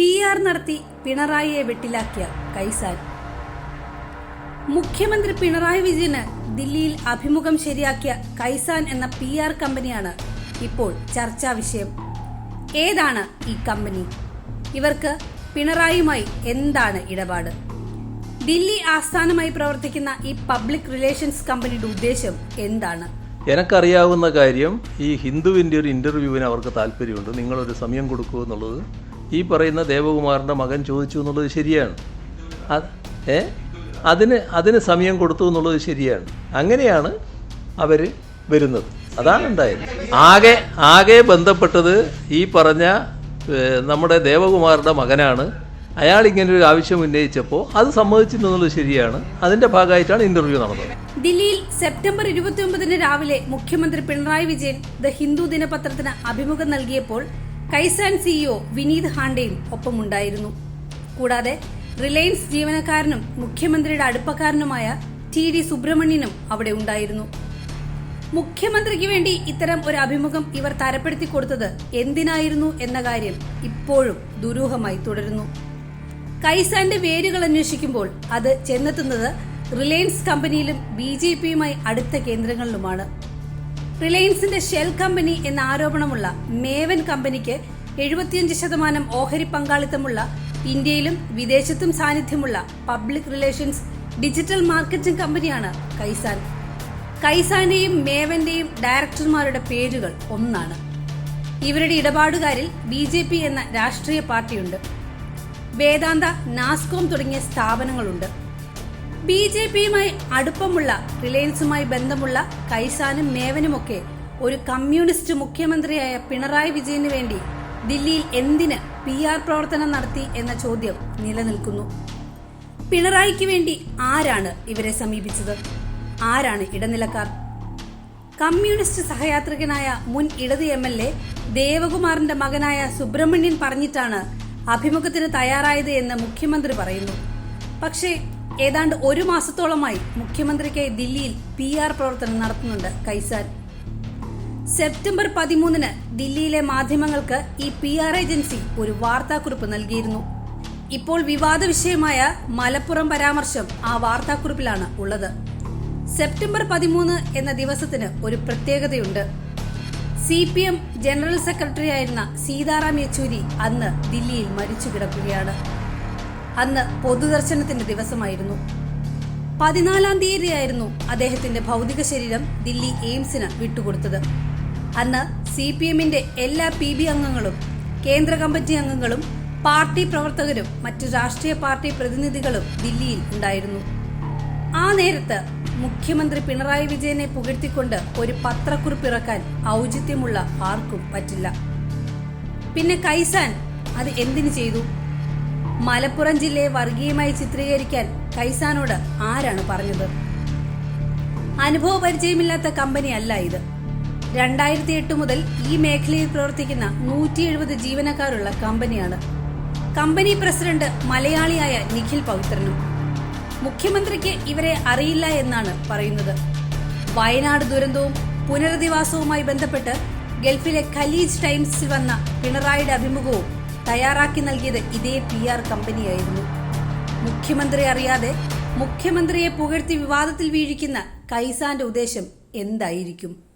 P R നടത്തി പിണറായിയെ വെട്ടിലാക്കിയ കൈസാൻ. മുഖ്യമന്ത്രി പിണറായി വിജയന് ദില്ലിയിൽ അഭിമുഖം ശരിയാക്കിയ കൈസാൻ എന്ന പി ആർ കമ്പനിയാണ് ഇപ്പോൾ ചർച്ചാ വിഷയം. ഏതാണ് ഈ കമ്പനി? ഇവർക്ക് പിണറായിയുമായി എന്താണ് ഇടപാട്? ദില്ലി ആസ്ഥാനമായി പ്രവർത്തിക്കുന്ന ഈ പബ്ലിക് റിലേഷൻസ് കമ്പനിയുടെ ഉദ്ദേശം എന്താണ്? എനിക്കറിയാവുന്ന കാര്യം ഈ ഹിന്ദുവിന്റെ ഒരു ഇന്റർവ്യൂവിന് അവർക്ക് താല്പര്യമുണ്ട്. നിങ്ങളൊരു സമയം കൊടുക്കൂ എന്നുള്ളത് ഈ പറയുന്ന ദേവകുമാറിന്റെ മകൻ ചോദിച്ചു എന്നുള്ളത് ശരിയാണ്. ഏ? അതിന് അതിന് സമയം കൊടുത്തു എന്നുള്ളത് ശരിയാണ്. അങ്ങനെയാണ് അവർ വരുന്നത്. അതാണ് ഉണ്ടായത് ആകെ ആകെ ബന്ധപ്പെട്ടത് ഈ പറഞ്ഞ നമ്മുടെ ദേവകുമാറിന്റെ മകനാണ്. അയാൾ ഇങ്ങനെ ഒരു ആവശ്യം ഉന്നയിച്ചപ്പോൾ അത് സമ്മതിച്ചിരുന്നുള്ളത് ശരിയാണ്. അതിന്റെ ഭാഗമായിട്ടാണ് ഇന്റർവ്യൂ നടന്നത്. ദില്ലിയിൽ സെപ്റ്റംബർ ഇരുപത്തിയൊമ്പതിന് രാവിലെ മുഖ്യമന്ത്രി പിണറായി വിജയൻ ദ ഹിന്ദു ദിനപത്രത്തിന് അഭിമുഖം നൽകിയപ്പോൾ കൈസാൻ സിഇഒ വിനീത് ഹാണ്ടയും ഒപ്പമുണ്ടായിരുന്നു. കൂടാതെ റിലയൻസ് ജീവനക്കാരനും മുഖ്യമന്ത്രിയുടെ അടുപ്പക്കാരനുമായ ടി ഡി സുബ്രഹ്മണ്യനും അവിടെ ഉണ്ടായിരുന്നു. മുഖ്യമന്ത്രിക്ക് വേണ്ടി ഇത്തരം ഒരു അഭിമുഖം ഇവർ തരപ്പെടുത്തി കൊടുത്തത് എന്തിനായിരുന്നു എന്ന കാര്യം ഇപ്പോഴും ദുരൂഹമായി തുടരുന്നു. കൈസാന്റെ വേരുകൾ അന്വേഷിക്കുമ്പോൾ അത് ചെന്നെത്തുന്നത് റിലയൻസ് കമ്പനിയിലും ബി ജെ പിയുമായി അടുത്ത കേന്ദ്രങ്ങളിലുമാണ്. റിലയൻസിന്റെ ഷെൽ കമ്പനി എന്ന ആരോപണമുള്ള മേവൻ കമ്പനിക്ക് എഴുപത്തിയഞ്ച് ശതമാനം ഓഹരി പങ്കാളിത്തമുള്ള ഇന്ത്യയിലും വിദേശത്തും സാന്നിധ്യമുള്ള പബ്ലിക് റിലേഷൻസ് ഡിജിറ്റൽ മാർക്കറ്റിംഗ് കമ്പനിയാണ് കൈസാൻ. കൈസാന്റെയും മേവന്റെയും ഡയറക്ടർമാരുടെ പേരുകൾ ഒന്നാണ്. ഇവരുടെ ഇടപാടുകാരിൽ ബി ജെ പി എന്ന രാഷ്ട്രീയ പാർട്ടിയുണ്ട്. വേദാന്ത നാസ്കോം തുടങ്ങിയ സ്ഥാപനങ്ങളുണ്ട്. ബി ജെ പിയുമായി അടുപ്പമുള്ള റിലയൻസുമായി ബന്ധമുള്ള കൈസാനും മേവനുമൊക്കെ ഒരു കമ്മ്യൂണിസ്റ്റ് മുഖ്യമന്ത്രിയായ പിണറായി വിജയന് വേണ്ടി ദില്ലിയിൽ എന്തിന് പി ആർ പ്രവർത്തനം നടത്തി എന്ന ചോദ്യം നിലനിൽക്കുന്നു. പിണറായിക്ക് വേണ്ടി ആരാണ് ഇവരെ സമീപിച്ചത്? ആരാണ് ഇടനിലക്കാർ? കമ്മ്യൂണിസ്റ്റ് സഹയാത്രികനായ മുൻ ഇടത് എം എൽ എ ദേവകുമാറിന്റെ മകനായ സുബ്രഹ്മണ്യൻ പറഞ്ഞിട്ടാണ് അഭിമുഖത്തിന് തയ്യാറായത് എന്ന് മുഖ്യമന്ത്രി പറയുന്നു. പക്ഷേ ഏതാണ്ട് ഒരു മാസത്തോളമായി മുഖ്യമന്ത്രിക്കായി ദില്ലിയിൽ പി ആർ പ്രവർത്തനം നടത്തുന്നുണ്ട് കൈസാൻ സെപ്റ്റംബർ പതിമൂന്നിന് ദില്ലിയിലെ മാധ്യമങ്ങൾക്ക് ഈ പി ആർ ഏജൻസി ഒരു വാർത്താക്കുറിപ്പ് നൽകിയിരുന്നു. ഇപ്പോൾ വിവാദ വിഷയമായ മലപ്പുറം പരാമർശം ആ വാർത്താക്കുറിപ്പിലാണ് ഉള്ളത്. സെപ്റ്റംബർ പതിമൂന്ന് എന്ന ദിവസത്തിന് ഒരു പ്രത്യേകതയുണ്ട്. C P M general secretary ആയിരുന്ന സീതാറാം യെച്ചൂരി അന്ന് ദില്ലിയിൽ മരിച്ചു കിടക്കുകയാണ് അന്ന് പൊതുദർശനത്തിന്റെ ദിവസമായിരുന്നു. പതിനാലാം തീയതിയായിരുന്നു അദ്ദേഹത്തിന്റെ ഭൗതിക ശരീരം ദില്ലി എയിംസിന് വിട്ടുകൊടുത്തത്. അന്ന് സി പി എമ്മിന്റെ എല്ലാ പി ബി അംഗങ്ങളും കേന്ദ്ര കമ്മിറ്റി അംഗങ്ങളും പാർട്ടി പ്രവർത്തകരും മറ്റു രാഷ്ട്രീയ പാർട്ടി പ്രതിനിധികളും ദില്ലിയിൽ ഉണ്ടായിരുന്നു. ആ നേരത്ത് മുഖ്യമന്ത്രി പിണറായി വിജയനെ പുകഴ്ത്തിക്കൊണ്ട് ഒരു പത്രക്കുറിപ്പ് ഇറക്കാൻ ഔചിത്യമുള്ള ആർക്കും പറ്റില്ല. പിന്നെ കൈസാൻ അത് എന്തിനു ചെയ്തു? മലപ്പുറം ജില്ലയെ വർഗീയമായി ചിത്രീകരിക്കാൻ കൈസാനോട് ആരാണ് പറഞ്ഞത്? അനുഭവ പരിചയമില്ലാത്ത കമ്പനിയല്ല ഇത്. രണ്ടായിരത്തി എട്ട് മുതൽ ഈ മേഖലയിൽ പ്രവർത്തിക്കുന്ന നൂറ്റി എഴുപത് ജീവനക്കാരുള്ള കമ്പനിയാണ്. കമ്പനി പ്രസിഡന്റ് മലയാളിയായ നിഖിൽ പവിത്രനും. മുഖ്യമന്ത്രിക്ക് ഇവരെ അറിയില്ല എന്നാണ് പറയുന്നത്. വയനാട് ദുരന്തവും പുനരധിവാസവുമായി ബന്ധപ്പെട്ട് ഗൾഫിലെ ഖലീജ് ടൈംസിൽ വന്ന പിണറായിയുടെ അഭിമുഖവും തയ്യാറാക്കി നൽകിയത് ഇതേ പി ആർ കമ്പനിയായിരുന്നു. മുഖ്യമന്ത്രി അറിയാതെ മുഖ്യമന്ത്രിയെ പുകഴ്ത്തി വിവാദത്തിൽ വീഴിക്കുന്ന കൈസാന്റെ ഉദ്ദേശം എന്തായിരിക്കും?